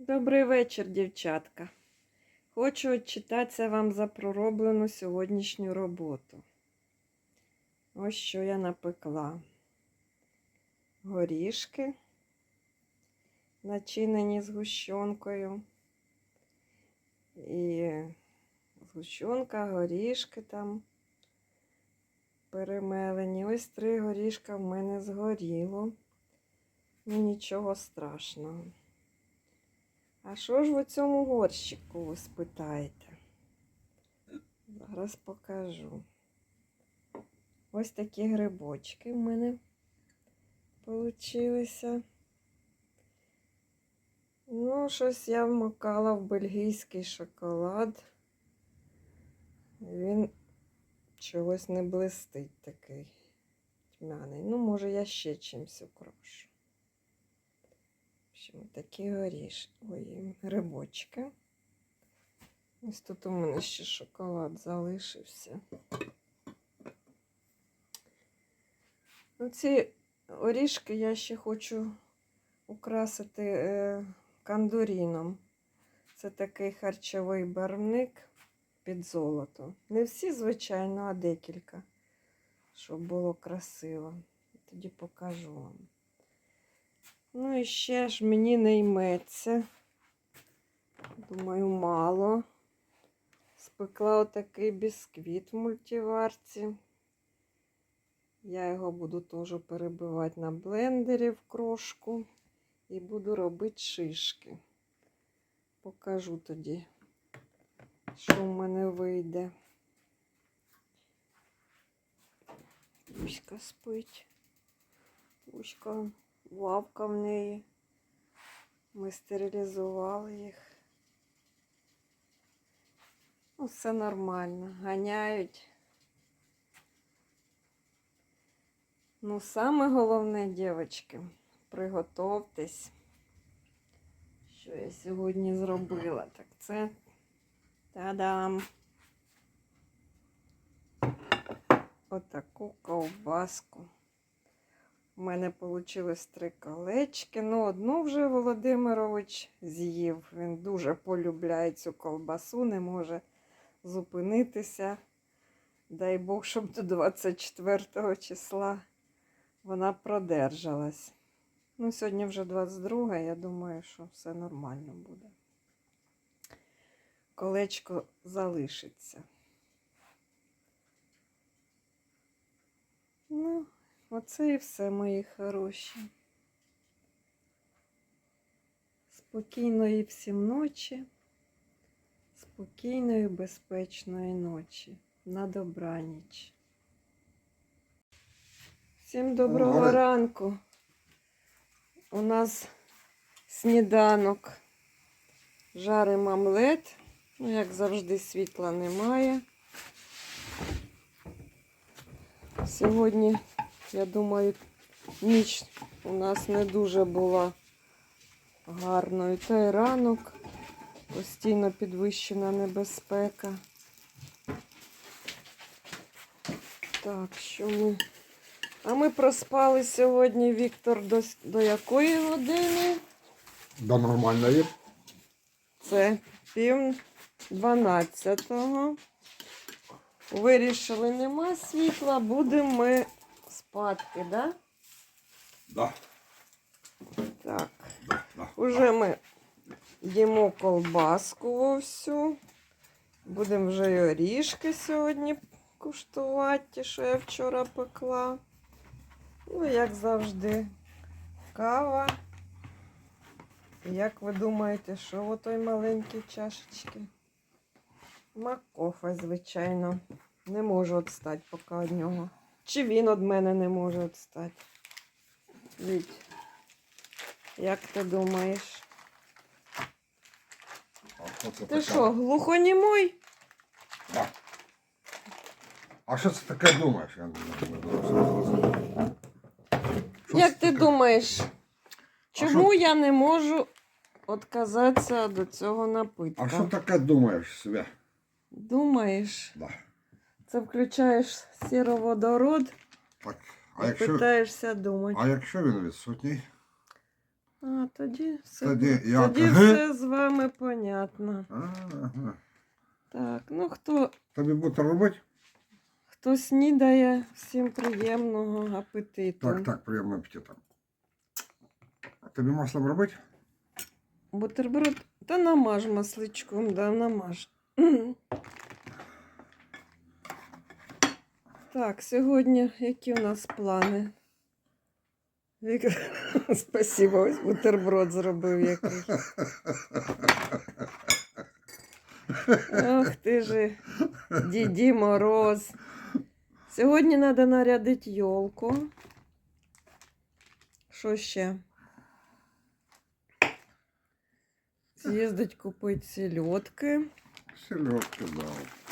Добрий вечір, дівчатка. Хочу відчитатися вам за пророблену сьогоднішню роботу. Ось що я напекла. Горішки, начинені згущенкою. І згущенка, горішки там перемелені. Ось три горішка в мене згоріло. Ну нічого страшного. А що ж в цьому горщику ви спитаєте? Зараз покажу. Ось такі грибочки в мене получилися. Ну, щось я вмокала в бельгійський шоколад. Він чогось не блистить такий тьмяний. Ну, може, я ще чимось украшу. Общем, такі горіш. Ой, грибочки. Ось тут у мене ще шоколад залишився. Ну, ці орішки я ще хочу украсити е, кандуріном. Це такий харчовий барвник під золото. Не всі, звичайно, а декілька, щоб було красиво. Тоді покажу вам. Ну і ще ж мені не йметься. Думаю, мало. Спекла отакий бісквіт в мультиварці. Я його буду теж перебивати на блендері в крошку і буду робити шишки. Покажу тоді, що в мене вийде. Пуська спить. Пуська лавка в неї. Ми стерилізували їх. Ну, все нормально. Ганяють. Ну, саме головне, дівчатки, приготовтесь. Що я сьогодні зробила? Так це та-дам! Отаку ковбаску. У мене вийшло три колечки. Ну, одну вже Володимирович з'їв. Він дуже полюбляє цю ковбасу, не може зупинитися. Дай Бог, щоб до 24 числа вона продержалась. Ну, сьогодні вже 22, я думаю, що все нормально буде. Колечко залишиться. Ну, Оце і все, мої хороші. Спокійної всім ночі, спокійної, безпечної ночі. На добраніч. Всім доброго Добре. ранку. У нас сніданок. Жаримо омлет. Ну, як завжди, світла немає. Сьогодні я думаю, ніч у нас не дуже була гарною. Та й ранок постійно підвищена небезпека. Так, що ми. А ми проспали сьогодні, Віктор, до, до якої години? Да нормально є. Це пів дванадцятого. Вирішили, нема світла, будемо ми спадки, да? Да. Так. Да, да. Уже ми їмо колбаску вовсю. Будемо вже й орішки сьогодні куштувати, ті, що я вчора пекла. Ну, як завжди, кава. Як ви думаєте, що в той маленькій чашечки? Макофа, звичайно. Не можу відстати поки від нього. Чи він від мене не може відстати? Віть, як ти думаєш? Ти що, глухонімой? Да. А що це таке думаєш? Я не знаю. Що Як це ти таке? думаєш, чому я не можу відказатися до цього напитка? А що таке думаєш себе? Думаєш, Да. Це включаєш сіроводород Так. і А якщо, питаєшся думати. а якщо він відсутній? А, тоді все, Тоді я- тоді все з вами понятно. Ага. Так, ну хто, Тобі бути робити? хто снідає, всім приємного апетиту. Так, так, приємно апетиту. Тобі маслом робити? Бутерброд. Та намаж масличком, да, намаж. Так, сьогодні які у нас плани? Віктор, спасибо, ось бутерброд зробив якийсь. Ох ти ж, Діді Мороз. Сьогодні треба нарядити йолку. Що ще? З'їздить купити сільотки. Селедки дав.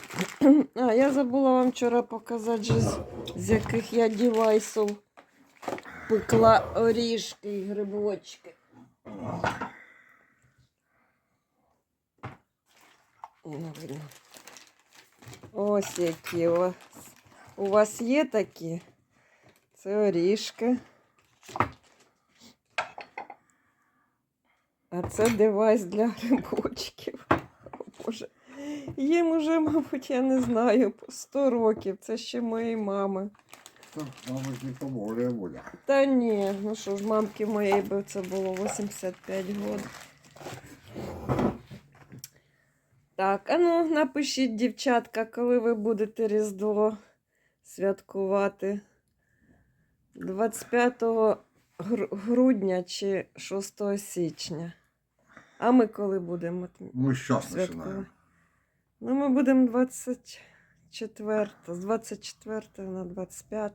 А, я забула вам вчора показати, з, яких я дівайсів пекла орішки і грибочки. Ось які у вас. У вас є такі? Це орішки. А це девайс для грибочків. О, Боже. Їм уже, мабуть, я не знаю, по 100 років. Це ще моєї мами. Так, мабуть, не поболее буде. Та ні, ну що ж, мамки моєї би це було 85 років. Так, а ну напишіть, дівчатка, коли ви будете Різдво святкувати. 25 гру- грудня чи 6 січня. А ми коли будемо? Ми зараз Святкувати. починаємо. Ну, ми будемо 24, з 24 на 25.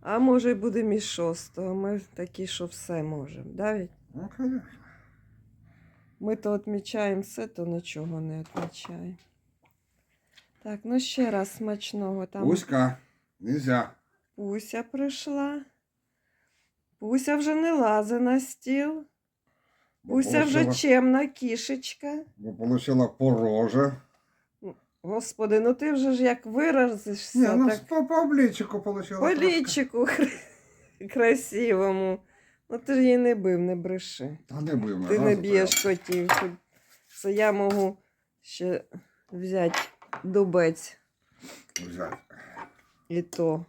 А може, й будемо і 6. Ми такі, що все можемо. Да, Віть? Ну. Ми то відмічаємо все, то нічого не відмічаємо. Так, ну ще раз смачного. Там Уська, нельзя. Пуся прийшла. Пуся вже не лазить на стіл. Бо Пуся вже чемна кішечка. Бо получила пороже. Господи, ну ти вже ж як виразишся, Ні, ну так по, по обличчику получила. по лічику кра- красивому. Ну ти ж її не бив, не бреши. Та не будемо. Ти не б'єш котів. Це я можу ще взяти дубець. Взяти. І то,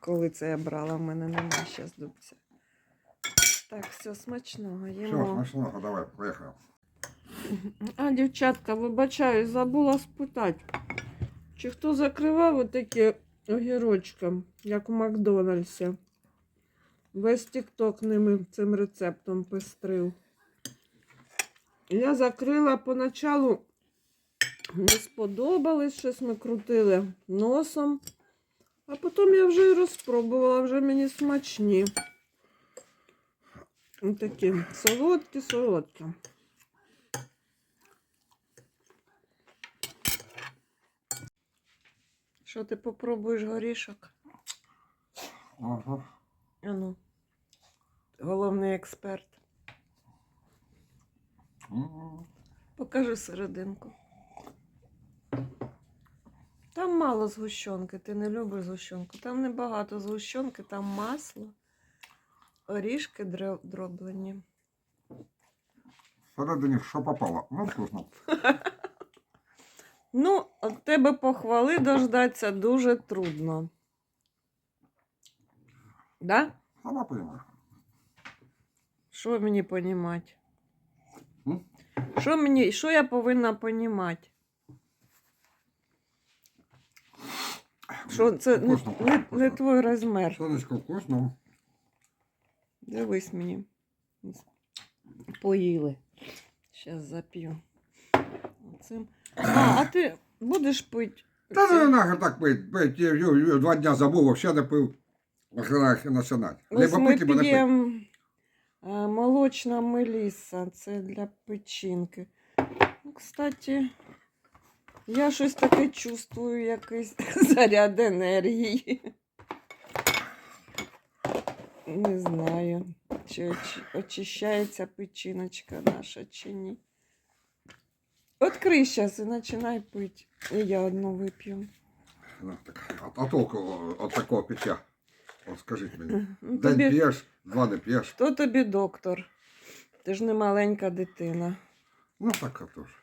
коли це я брала, в мене нема ще дубця. Так, все, смачного Все, смачного, давай, поїхали. А, дівчатка, вибачаю, забула спитати. Чи хто закривав отакі огірочки, як у Макдональдсі? Весь тікток ними цим рецептом пестрив. Я закрила поначалу, не сподобалось, щось ми крутили носом. А потім я вже і розпробувала, вже мені смачні. Такі солодкі, солодкі. Що ти попробуєш горішок? Ага. Ану. Головний експерт. М. Покажи серединку. Там мало згущенки, ти не любиш згущенку. Там небагато згущенки, там масло, орішки дро- дроблені. Всередині що попало? Ну, вкусно. Ну, від тебе похвали дождатися дуже трудно. Да? Сама поїмо. Що мені понімати? Що мені, що я повинна понімати? Що це не, не, не твій розмір. Сонечко вкусно. Дивись мені. Поїли. Зараз зап'ю. Оцим. А, а ти будеш пити? Та ну нахер так пить, пить, я, я, я два дня забув, вообще не пив. Нахрена починати. Ось Либо ми пити, либо не п'ємо е, молочна меліса. Це для печінки. Ну, кстати, я щось таке чувствую, якийсь заряд енергії. Не знаю, чи очищається печіночка наша, чи ні. Открий зараз і починай пити. І я одну вип'ю. Ну, так, а, а толку от такого пиття? От скажіть мені. Ну, День тобі, п'єш, два не п'єш. хто тобі доктор? Ти ж не маленька дитина. Ну так отож.